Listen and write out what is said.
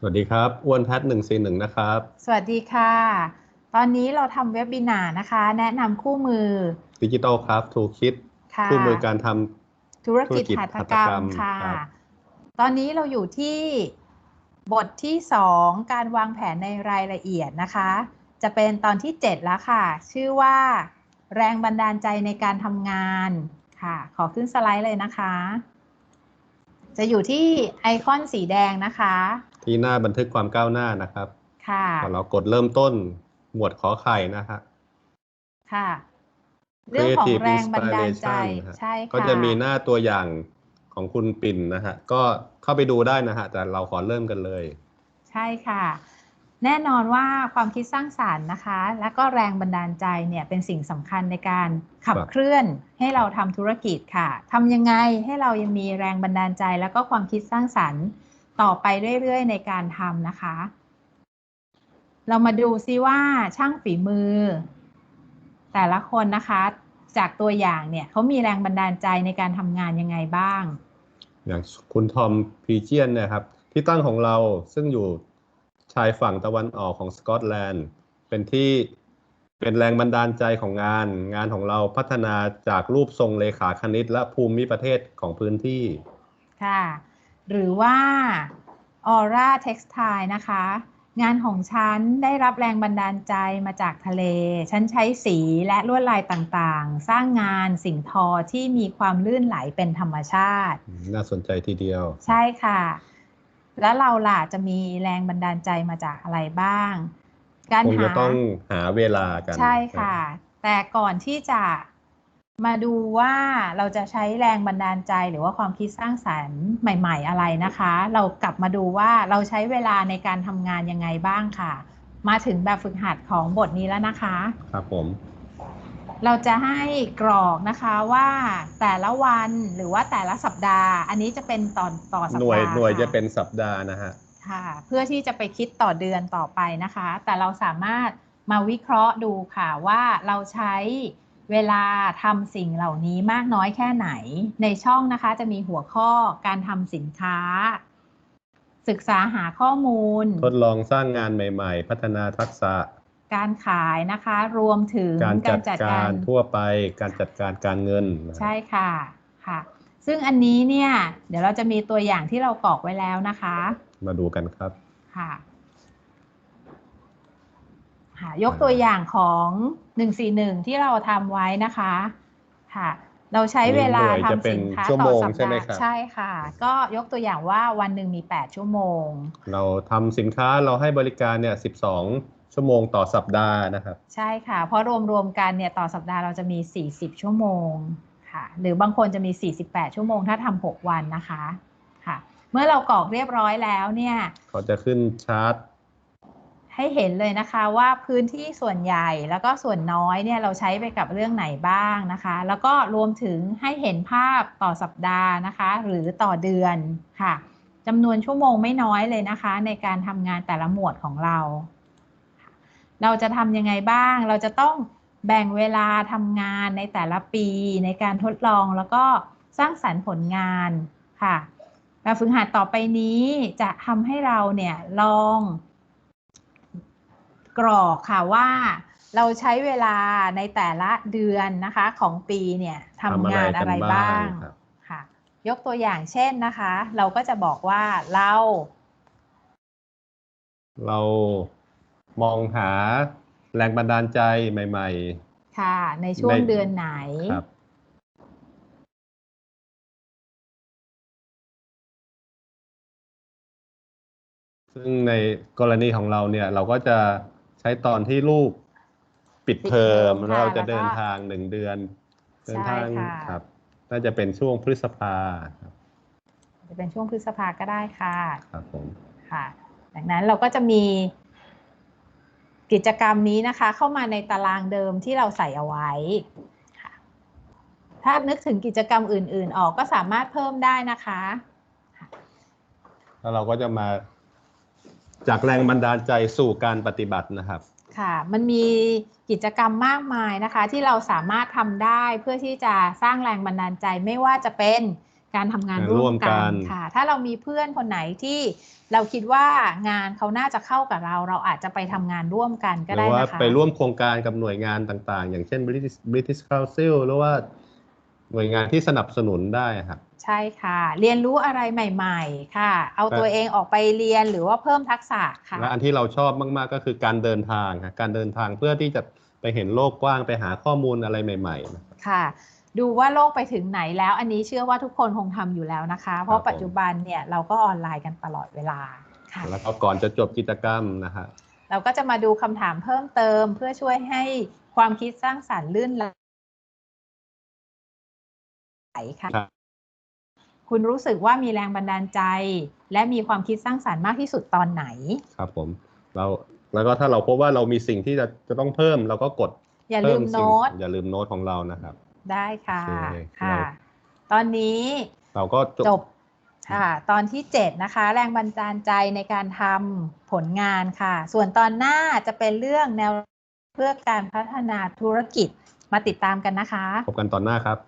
สวัสดีครับอ้วนแพทหนึ่งสี่หนึ่งนะครับ สวัสดีค่ะ ตอนนี้เราทำเว็บบินาร์นะคะ แนะนำคู่มือดิจิตอลครับทูคิดค่ะคู่มือการทำธุรกิจธุรกิจหัตถกรรหัตถกรรมมค่ะครับตอนนี้เราอยู่ที่บทที่สองการวางแผนในรายละเอียดนะคะ จะเป็นตอนที่7แล้วค่ะ ชื่อว่า แรงบันดาลใจในการทำงานค่ะ ขอขึ้นสไลด์เลยนะคะ จะอยู่ที่ไอคอนสีแดงนะคะ ที่หน้าบันทึกความก้าวหน้านะครับค่ะพอเรากดเริ่มต้นหมวดขอไข่นะฮะค่ะ เรื่องของ Creative แรงบันดาลใจ Inspiration ฮะใช่ค่ะก็จะมีหน้าตัวอย่างของคุณปิ่นนะฮะก็เข้าไปดูได้นะฮะแต่เราขอเริ่มกันเลย ใช่ค่ะ แน่นอนว่าความคิดสร้างสารรค์นะคะ และก็แรงบันดาลใจเนี่ยเป็นสิ่งสำคัญในการขับครับเคลื่อนให้เราทำธุรกิจค่ะทำยังไงให้เรายังมีแรงบันดาลใจ แล้วก็ความคิดสร้างสรรค์ ต่อไปเรื่อยๆ ในการทำนะคะ เรามาดูซิว่าช่างฝีมือ แต่ละคนนะคะ จากตัวอย่างเนี่ยเขามีแรงบันดาลใจในการทำงานยังไงบ้าง อย่างคุณทอมพีเจียนเนะครับ ที่ตั้งของเราซึ่งอยู่ชายฝั่งตะวันออกของสกอตแลนด์ เป็นที่เป็นแรงบันดาลใจของงาน งานของเราพัฒนาจากรูปทรงเลขาคณิตและภูมิประเทศของพื้นที่ ค่ะ หรือว่า Aura Textile นะคะ งานของฉันได้รับแรงบันดาลใจมาจากทะเล ฉันใช้สีและลวดลายต่างๆ สร้างงานสิ่งทอที่มีความลื่นไหลเป็นธรรมชาติ น่าสนใจทีเดียว ใช่ค่ะ แล้วเราล่ะจะมีแรงบันดาลใจมาจากอะไรบ้าง การคงหาจะต้องหาเวลากัน ใช่ค่ะ แต่ก่อนที่จะ มาดูว่าเราจะใช้แรงบันดาลใจหรือว่าความคิดสร้างสรรค์ใหม่ ๆ อะไรนะคะ เรากลับมาดูว่าเราใช้เวลาในการทำงานยังไงบ้างค่ะ มาถึงแบบฝึกหัดของบทนี้แล้วนะคะ ครับผม เราจะให้กรอกนะคะว่าแต่ละวันหรือว่าแต่ละสัปดาห์ อันนี้จะเป็นตอนต่อสัปหน่วยดาห์หน่วยค่จะเป็นสัปดาห์นะฮะค่ะ เพื่อที่จะไปคิดต่อเดือนต่อไปนะคะ แต่เราสามารถมาวิเคราะห์ดูค่ะว่าเราใช้ เวลาทำสิ่งเหล่านี้มากน้อยแค่ไหน ในช่องนะคะจะมีหัวข้อการทำสินค้า ศึกษาหาข้อมูล ทดลองสร้างงานใหม่ ๆ พัฒนาทักษะ การขายนะคะ รวมถึงการจัดการทั่วไปการจัดการการเงินนะฮะใช่ค่ะค่ะ ซึ่งอันนี้เนี่ย เดี๋ยวเราจะมีตัวอย่างที่เรากรอกไว้แล้วนะคะ มาดูกันครับค่ะ ค่ะยกตัวอย่างของ 141 ที่เราทำไว้นะคะค่ะเราใช้เวลาหน่วยจะทำเป็นสินค้าชั่วต่โมองสัปใช่ไหมดาห์ครับใช่ค่ะ ก็ยกตัวอย่างว่าวันหนึ่งมี 8 ชั่วโมง เราทำสินค้าเราให้บริการเนี่ย 12 ชั่วโมงต่อสัปดาห์นะครับ ใช่ค่ะ เพราะรวมๆกันเนี่ยต่อสัปดาห์เราจะมี 40 ชั่วโมงค่ะ หรือบางคนจะมี 48 ชั่วโมงถ้าทำ6วันนะคะค่ะ เมื่อเรากรอกเรียบร้อยแล้วเนี่ยเขาจะขึ้นชาร์ต ให้เห็นเลยนะคะว่าพื้นที่ส่วนใหญ่แล้วก็ส่วนน้อยเนี่ยเราใช้ไปกับเรื่องไหนบ้างนะคะ แล้วก็รวมถึงให้เห็นภาพต่อสัปดาห์นะคะ หรือต่อเดือนค่ะจำนวนชั่วโมงไม่น้อยเลยนะคะ ในการทำงานแต่ละหมวดของเรา เราจะทำยังไงบ้าง เราจะต้องแบ่งเวลาทำงานในแต่ละปี ในการทดลองแล้วก็สร้างสรรค์ผลงานค่ะแบบฝึกหัดต่อไปนี้จะทำให้เราเนี่ยลอง กรอกค่ะว่าเราใช้เวลาในแต่ละเดือนนะคะ ของปีเนี่ยทำงานอะไรบ้างครับค่ะ ยกตัวอย่างเช่นนะคะ เราก็จะบอกว่าเรา เรามองหาแรงบันดาลใจใหม่ค่ะ ในช่วงในเดือนไหนๆครับซึ่งในกรณีของเราเนี่ยเราก็จะ ใช้ตอนที่ลูกปิดเทอมปิดเทอมแล้วเราจะค่ะเดินแล้วก็ทางหนึ่งเดือน เดินทางใช่ค่ะ ครับ น่าจะเป็นช่วงพฤษภาครับจะเป็นช่วงพฤษภาก็ได้ค่ะ ครับผม ค่ะ ดังนั้นเราก็จะมีกิจกรรมนี้นะคะ เข้ามาในตารางเดิมที่เราใส่เอาไว้ค่ะถ้านึกถึงกิจกรรมอื่น ๆ ออกก็สามารถเพิ่มได้นะคะ แล้วเราก็จะมา จากแรงบันดาลใจสู่การปฏิบัตินะครับ ค่ะ มันมีกิจกรรมมากมายนะคะ ที่เราสามารถทำได้เพื่อที่จะสร้างแรงบันดาลใจไม่ว่าจะเป็นการทำงานงานร่ร่ววมมกักันนค่ะ ถ้าเรามีเพื่อนคนไหนที่เราคิดว่างานเขาน่าจะเข้ากับเรา เราอาจจะไปทำงานร่วมกันก็หรืได้อว่านะคะไปร่วมโครงการกับหน่วยงานต่างๆ อย่างเช่น British British Council หรือว่า หน่วยงานที่สนับสนุนได้ครับใช่ค่ะ เรียนรู้อะไรใหม่ ๆ ค่ะ เอาครับตัวเองออกไปเรียนหรือว่าเพิ่มทักษะค่ะและอันที่เราชอบมาก ๆ ก็คือการเดินทางครับการเดินทางเพื่อที่จะไปเห็นโลกกว้างไปหาข้อมูลอะไรใหม่ๆนะครับค่ะ ดูว่าโลกไปถึงไหนแล้ว อันนี้เชื่อว่าทุกคนคงทำอยู่แล้วนะคะ เพครัราะบผมปัจจุบันเนี่ยเราก็ออนไลน์กันตลอดเวลาค่ะแล้วก็ก่อนจะจบกิจกรรมนะฮะเราก็จะมาดูคำถามเพิ่มเติมเพื่อช่วยให้ความคิดสร้างสรรค์ลื่นไหล ค่ะครับคุณรู้สึกว่ามีแรงบันดาลใจ และมีความคิดสร้างสรรค์มากที่สุดตอนไหน ครับผมเราแล้วก็ถ้าเราพบว่าเรามีสิ่งที่จะจะต้องเพิ่ม เราก็กดอย่าลืเพิ่มสิ่งโน้ตอย่าลืมโน้ตของเรานะครับ ได้ค่ะโอเคค่ะเราตอนนี้เราก็จบจบค่ะ ตอนที่ 7 นะคะ แรงบันดาลใจในการทำผลงานค่ะ ส่วนตอนหน้าจะเป็นเรื่องแนวเพื่อการพัฒนาธุรกิจมาติดตามกันนะคะ พบกันตอนหน้าครับ